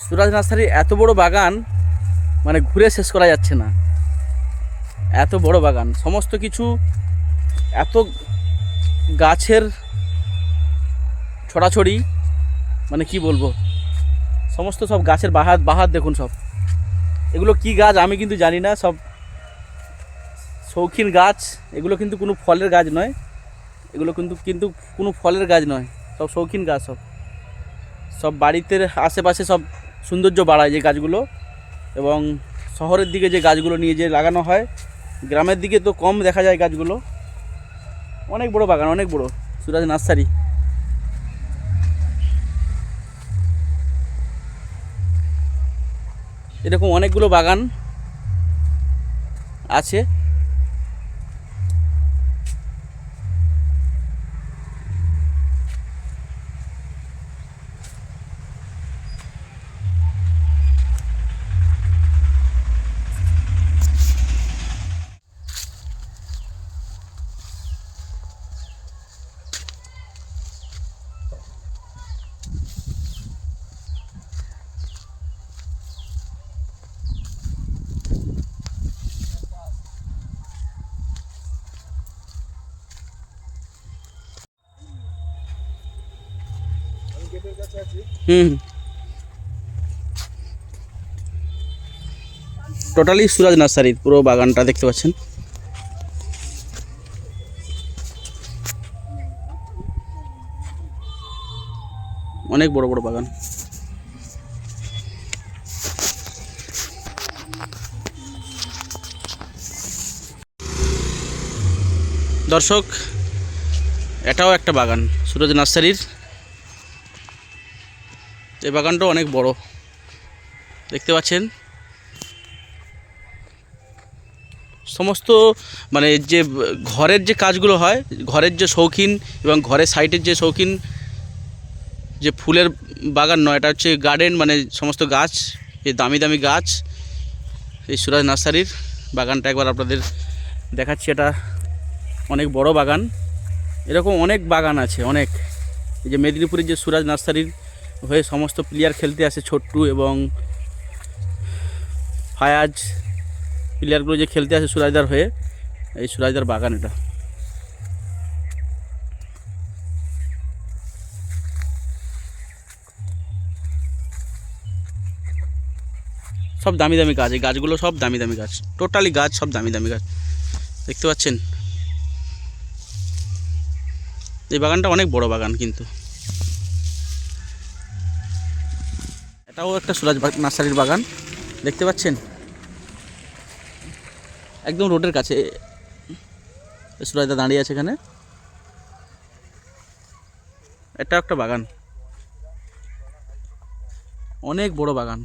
সুরাজ নার্সারির এত বড় বাগান মানে ঘুরে শেষ করা যাচ্ছে না। এত বড় বাগান, সমস্ত কিছু এত গাছের ছড়াছড়ি মানে কি বলব? সমস্ত সব গাছের বাহার বাহার দেখুন সব। এগুলো কি গাছ আমি কিন্তু জানি না, সব শৌখিন গাছ। এগুলো কিন্তু কোনো ফলের গাছ নয়। এগুলো কিন্তু কিন্তু কোনো ফলের গাছ নয়, সব শৌখিন গাছ সব। সব বাড়িতে আশেপাশে সব সৌন্দর্য বাড়ায় যে গাছগুলো এবং শহরের দিকে যে গাছগুলো নিয়ে যে লাগানো হয়, গ্রামের দিকে তো কম দেখা যায় গাছগুলো। অনেক বড় বাগান, অনেক বড়। সুরাজ নার্সারি। এরকম অনেকগুলো বাগান আছে। হুম। টোটালি সুরাজ নার্সারি পুরো বাগানটা দেখতে পাচ্ছেন। অনেক বড় বড় বাগান। দর্শক, এটাও একটা বাগান সুরজ নার্সারির এই বাগানটা অনেক বড়। দেখতে পাচ্ছেন? সমস্ত মানে যে ঘরের যে কাজগুলো হয়, ঘরের যে শৌখিন এবং ঘরের সাইডের যে শৌখিন, যে ফুলের বাগান নয়, এটা হচ্ছে গার্ডেন মানে সমস্ত গাছ, এই দামি দামি গাছ, এই সুরাজ নার্সারির বাগানটা একবার আপনাদের দেখাচ্ছি। এটা অনেক বড় বাগান। এরকম অনেক বাগান আছে, অনেক। এই যে মেদিনীপুরের যে সুরাজ নার্সারির হয়ে সমস্ত প্লেয়ার খেলতে আসে, ছোট্টু এবং ফায়াজ প্লেয়ারগুলো যে খেলতে আসে সুরাজদার হয়ে, এই সুরাজদার বাগান এটা। সব দামি দামি গাছ, এই গাছগুলো সব দামি দামি গাছ টোটালি গাছ, সব দামি দামি গাছ। দেখতে পাচ্ছেন? এই বাগানটা অনেক বড় বাগান কিন্তু। এটাও একটা সুরাজ নার্সারির বাগান। দেখতে পাচ্ছেন? একদম রোডের কাছে। সুরাজদা দাঁড়িয়ে আছে এখানে। এটা একটা বাগান। অনেক বড় বাগান।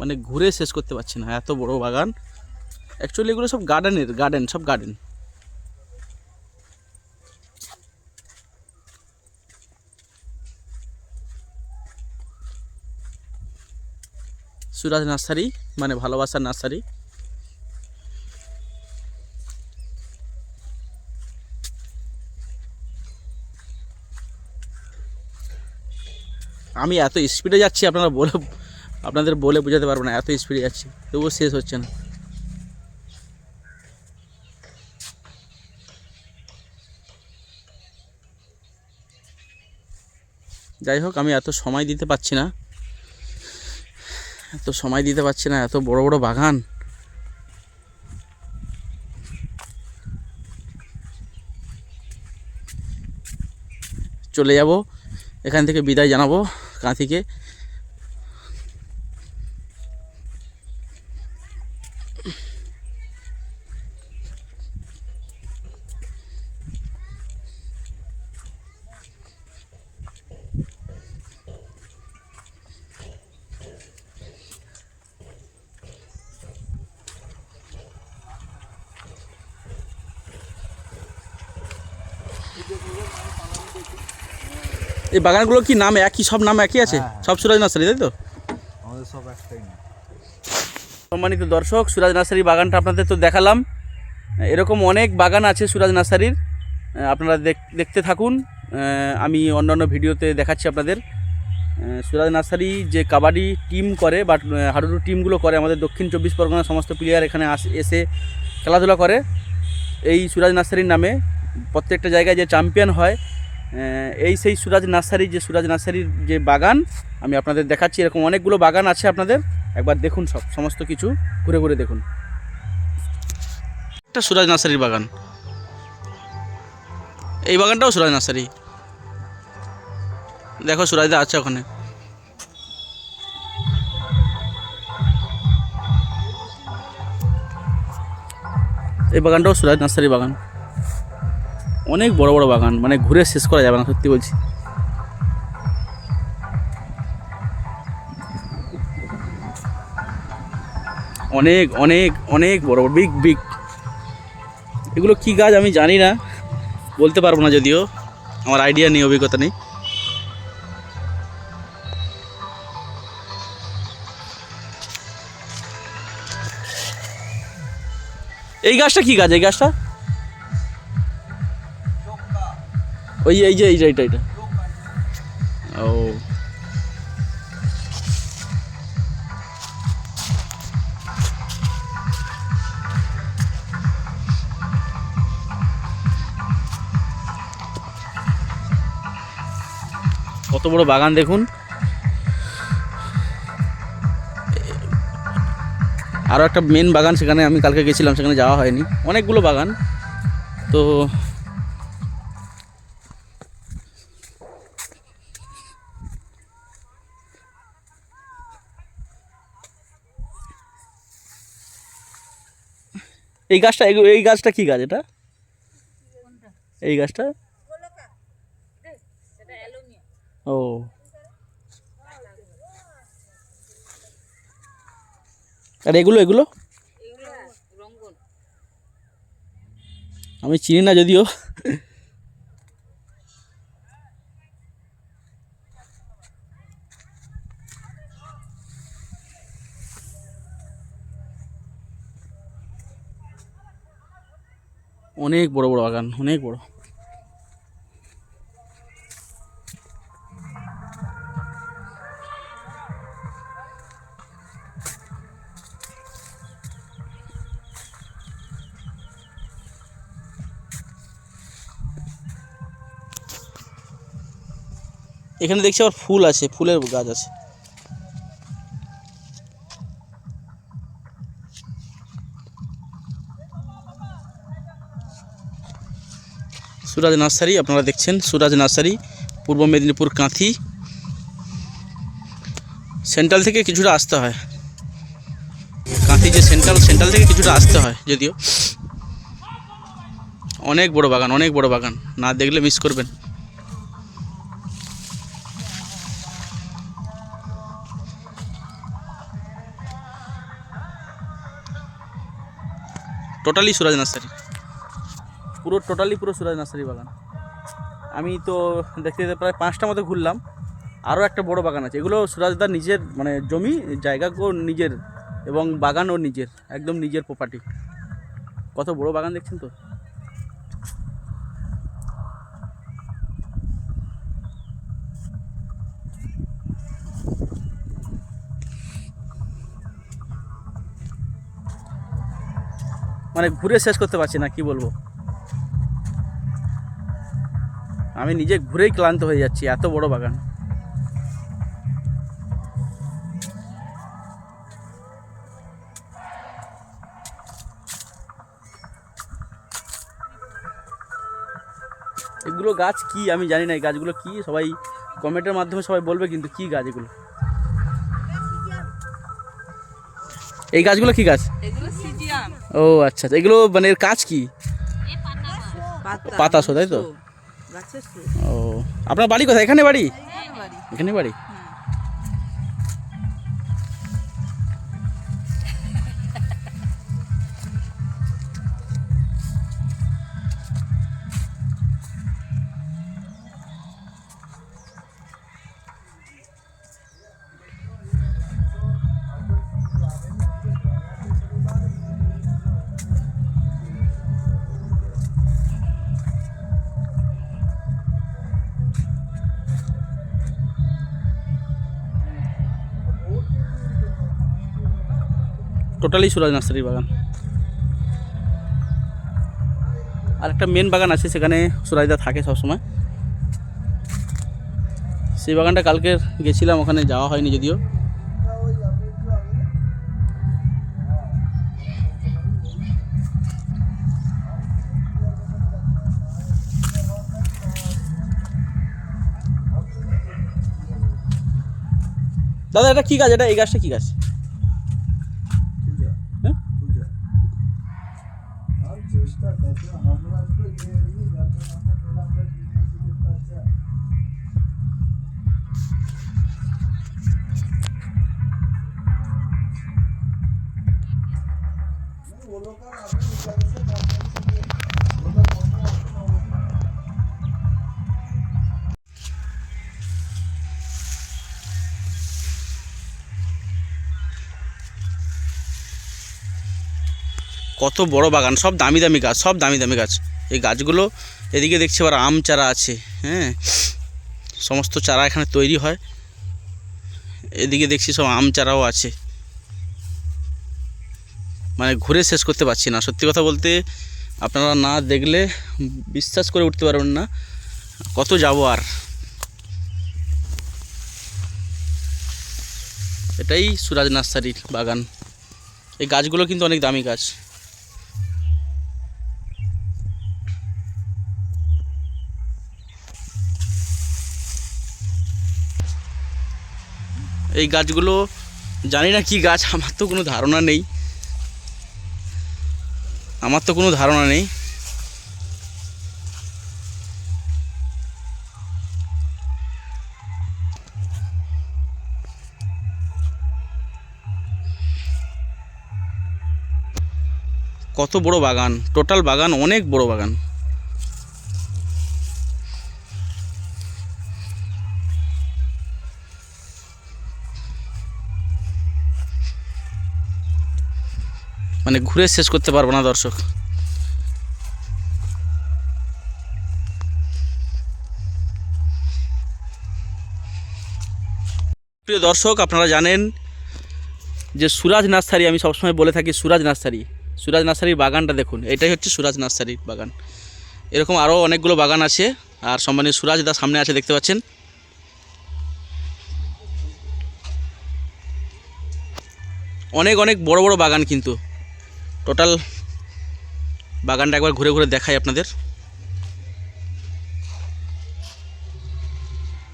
মানে ঘুরে শেষ করতে পারছি না। এত বড় বাগান। অ্যাকচুয়ালি এগুলো সব গার্ডেনের গার্ডেন সব গার্ডেন সুরাজ নার্সারি মানে ভালোবাসার নার্সারি। আমি এত স্পিডে যাচ্ছি, আপনারা বলে, আপনাদের বলে বোঝাতে পারব না, এত স্পিডে যাচ্ছি, তবুও শেষ হচ্ছে না। যাই হোক, আমি এত সময় দিতে পারছি না। এত সময় দিতে পারছি না, এত বড় বড় বাগান। চলে যাব, এখান থেকে বিদায় জানাব কাঁথিকে। এই বাগানগুলো কি নাম একই? সব নাম একই আছে? হ্যাঁ, হ্যাঁ। সব সুরাজ নার্সারি তাই তো? আমাদের সব একটাই সম্মানিত দর্শক সুরাজ নার্সারির বাগানটা আপনাদের তো দেখালাম। এরকম অনেক বাগান আছে সুরাজ নার্সারির। আপনারা দেখ- দেখতে থাকুন। আমি অন্যান্য ভিডিওতে দেখাচ্ছি আপনাদের। সুরাজ নার্সারি যে কাবাডি টিম করে বা হাডুডু টিমগুলো করে আমাদের দক্ষিণ চব্বিশ পরগনার সমস্ত প্লেয়ার এখানে আস এসে খেলাধুলা করে। এই সুরাজ নার্সারির নামে প্রত্যেকটা জায়গায় যে চ্যাম্পিয়ন হয় এই সেই সুরাজ নার্সারি, যে সুরাজ নার্সারির যে বাগান, আমি আপনাদের দেখাচ্ছি, এরকম অনেকগুলো বাগান আছে আপনাদের। একবার দেখুন সব, সমস্ত কিছু ঘুরে ঘুরে দেখুন। একটা সুরাজ নার্সারির বাগান। এই বাগানটাও সুরাজ নার্সারি। দেখো, সুরাজদা আছে ওখানে। এই বাগানটাও সুরাজ নার্সারি বাগান। অনেক বড় বড় বাগান মানে ঘুরে শেষ করা যাবে না, সত্যি বলছি। অনেক অনেক অনেক বড় বড় বিগ বিগ এগুলো কি গাছ আমি জানি না, বলতে পারব না যদিও, আমার আইডিয়া নেই, অভিজ্ঞতা নেই। এই গাছটা কি গাছ? এই গাছটা? ওই এই যে এই যে এইটা এইটা ও। কত বড় বাগান দেখুন। আরও একটা মেন বাগান সেখানে আমি কালকে গেছিলাম, সেখানে যাওয়া হয়নি। অনেকগুলো বাগান। তো এই গাছটা এই- গাছটা কি গাছ এটা? এই গাছটা? ও। আর এগুলো এগুলো? আমি চিনি না যদিও। অনেক বড় বড় বাগান অনেক বড়। এখানে দেখছি আবার ফুল আছে ফুলের গাছ আছে। সুরাজ নার্সারি, আপনারা দেখছেন সুরাজ নার্সারি, পূর্ব মেদিনীপুর কাঁথি। সেন্ট্রাল থেকে কিছুটা আসতে হয়। কাঁথি যে সেন্ট্রাল সেন্ট্রাল থেকে কিছুটা আসতে হয় যদিও। অনেক বড় বাগান, অনেক বড় বাগান। না দেখলে মিস করবেন। Totally Suraj nursery. পুরো টোটালি পুরো সুরাজ নার্সারি বাগান। আমি তো দেখতে দেখতে প্রায় পাঁচটা মতো ঘুরলাম। আরও একটা বড় বাগান আছে। এগুলো সুরাজদার নিজের মানে জমি জায়গা নিজের এবং বাগান নিজের, একদম নিজের প্রপার্টি কত বড় বাগান দেখছেন তো? মানে ঘুরে শেষ করতে পারছি না, কি বলব? আমি নিজে ঘুরেই ক্লান্ত হয়ে যাচ্ছি এত বড় বাগান। এগুলো গাছ কি? আমি জানি না এই গাছগুলো কি? সবাই কমেন্টের মাধ্যমে সবাই বলবে কিন্তু কি গাছ এগুলো? এই গাছগুলো কি গাছ? ও আচ্ছা। এগুলো মানে এর কাজ কি? পাতা পাতা শো, তাই তো? ও আপনার বাড়ি কোথায়? এখানে বাড়ি? এখানে বাড়ি। টোটালি সুরাজ নার্সারির বাগান। আর একটা মেন বাগান আছে, সেখানে সুরাজদা থাকে সবসময়। সেই বাগানটা কালকে গেছিলাম, ওখানে যাওয়া হয়নি যদিও। দাদা, এটা কি গাছ? এটা এই গাছটা কি গাছ? আর চেষ্টা করছে আমরা তো ইয়ে নিয়ে যাতে আমরা তোলা আমরা কীটনাশকের কাছে কত বড় বাগান, সব দামি দামি গাছ, সব দামি দামি গাছ। এই গাছগুলো এদিকে দেখছি আবার আম চারা আছে হ্যাঁ। সমস্ত চারা এখানে তৈরি হয়। এদিকে দেখছি সব আম চারাও আছে। মানে ঘুরে শেষ করতে পারছি না। সত্যি কথা বলতে আপনারা না দেখলে বিশ্বাস করে উঠতে পারবেন না, কত যাব আর। এটাই সুরাজ নার্সারির বাগান। এই গাছগুলো কিন্তু অনেক দামি গাছ। এই গাছগুলো জানি না কি গাছ, আমার তো কোনো ধারণা নেই। আমার তো কোনো ধারণা নেই। কত বড় বাগান টোটাল বাগান, অনেক বড় বাগান। মানে ঘুরে শেষ করতে পারব না দর্শক। প্রিয় দর্শক, আপনারা জানেন যে সুরাজ নার্সারি, আমি সবসময় বলে থাকি সুরাজ নার্সারি। সুরাজ নার্সারির বাগানটা দেখুন, এটাই হচ্ছে সুরাজ নার্সারির বাগান। এরকম আরও অনেকগুলো বাগান আছে, আর সম্মানীয় সুরাজ দা সামনে আছে, দেখতে পাচ্ছেন। অনেক অনেক বড় বড় বাগান কিন্তু। টোটাল বাগানটা একবার ঘুরে ঘুরে দেখাই আপনাদের।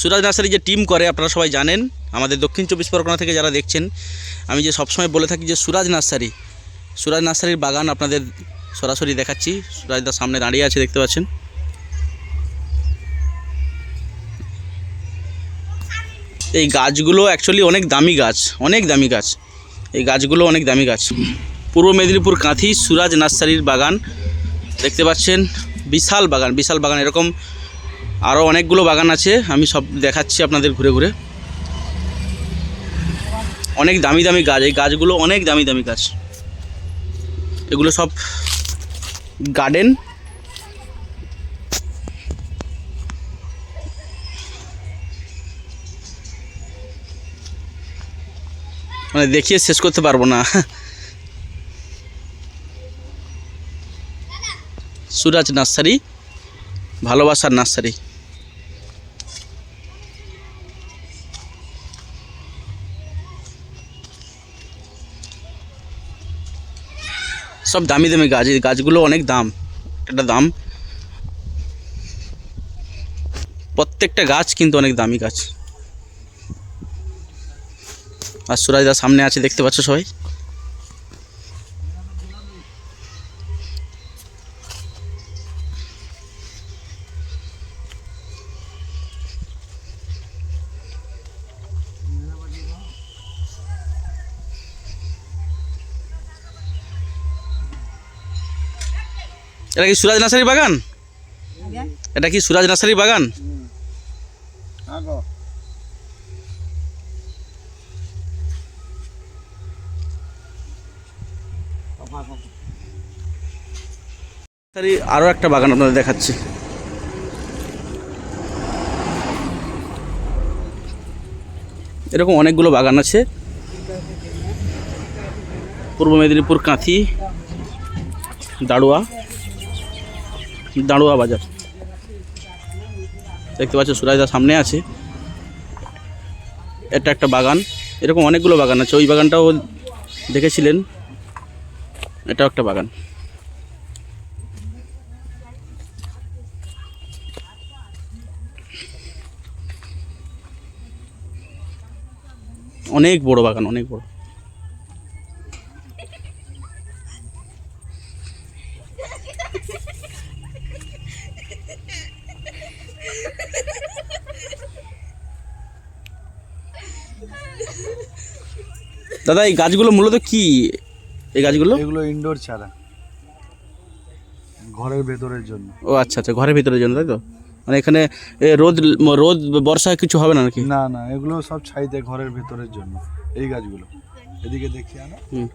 সুরাজ নার্সারি যে টিম করে, আপনারা সবাই জানেন, আমাদের দক্ষিণ চব্বিশ পরগনা থেকে যারা দেখছেন, আমি যে সবসময় বলে থাকি যে সুরাজ নার্সারি, সুরাজ নার্সারির বাগান আপনাদের সরাসরি দেখাচ্ছি। সুরাজদার সামনে দাঁড়িয়ে আছে, দেখতে পাচ্ছেন। এই গাছগুলো অ্যাকচুয়ালি অনেক দামি গাছ, অনেক দামি গাছ। এই গাছগুলো অনেক দামি গাছ। পূর্ব মেদিনীপুর কাঁথি সুরাজ নার্সারির বাগান। দেখতে পাচ্ছেন, বিশাল বাগান বিশাল বাগান। এরকম আরও অনেকগুলো বাগান আছে, আমি সব দেখাচ্ছি আপনাদের ঘুরে ঘুরে। অনেক দামি দামি গাছ, এই গাছগুলো অনেক দামি দামি গাছ। এগুলো সব গার্ডেন মানে দেখিয়ে শেষ করতে পারব না। সুরাজ নার্সারি, ভালোবাসার নার্সারি। সব দামি দামি গাছ, এই গাছগুলো অনেক দাম, একটা দাম। প্রত্যেকটা গাছ কিন্তু অনেক দামি গাছ। আর সুরাজদা সামনে আছে, দেখতে পাচ্ছ সবাই? এটা কি সুরাজ নার্সারি বাগান? এটা কি সুরাজ নার্সারি বাগান? আরও একটা বাগান আপনাদের দেখাচ্ছি। এরকম অনেকগুলো বাগান আছে। পূর্ব মেদিনীপুর কাঁথি দাড়ুয়া দাড়ুয়া বাজার। দেখতে পাচ্ছ সুরাজদা সামনে আছে। এটা একটা বাগান। এরকম অনেকগুলো বাগান আছে। ওই বাগানটাও দেখেছিলেন? এটাও একটা বাগান। অনেক বড় বাগান, অনেক বড়। দাদা এই গাছগুলো মূলত কি? এই গাছগুলো? এগুলো ইনডোর চারা। ঘরের ভেতরের জন্য। ও আচ্ছা আচ্ছা ঘরের ভেতরের জন্য তাই তো? মানে এখানে রোদ রোদ বর্ষায় কিছু হবে না নাকি? না না এগুলো সব ছাইতে ঘরের ভেতরের জন্য এই গাছগুলো। এদিকে দেখি আনা। হুম।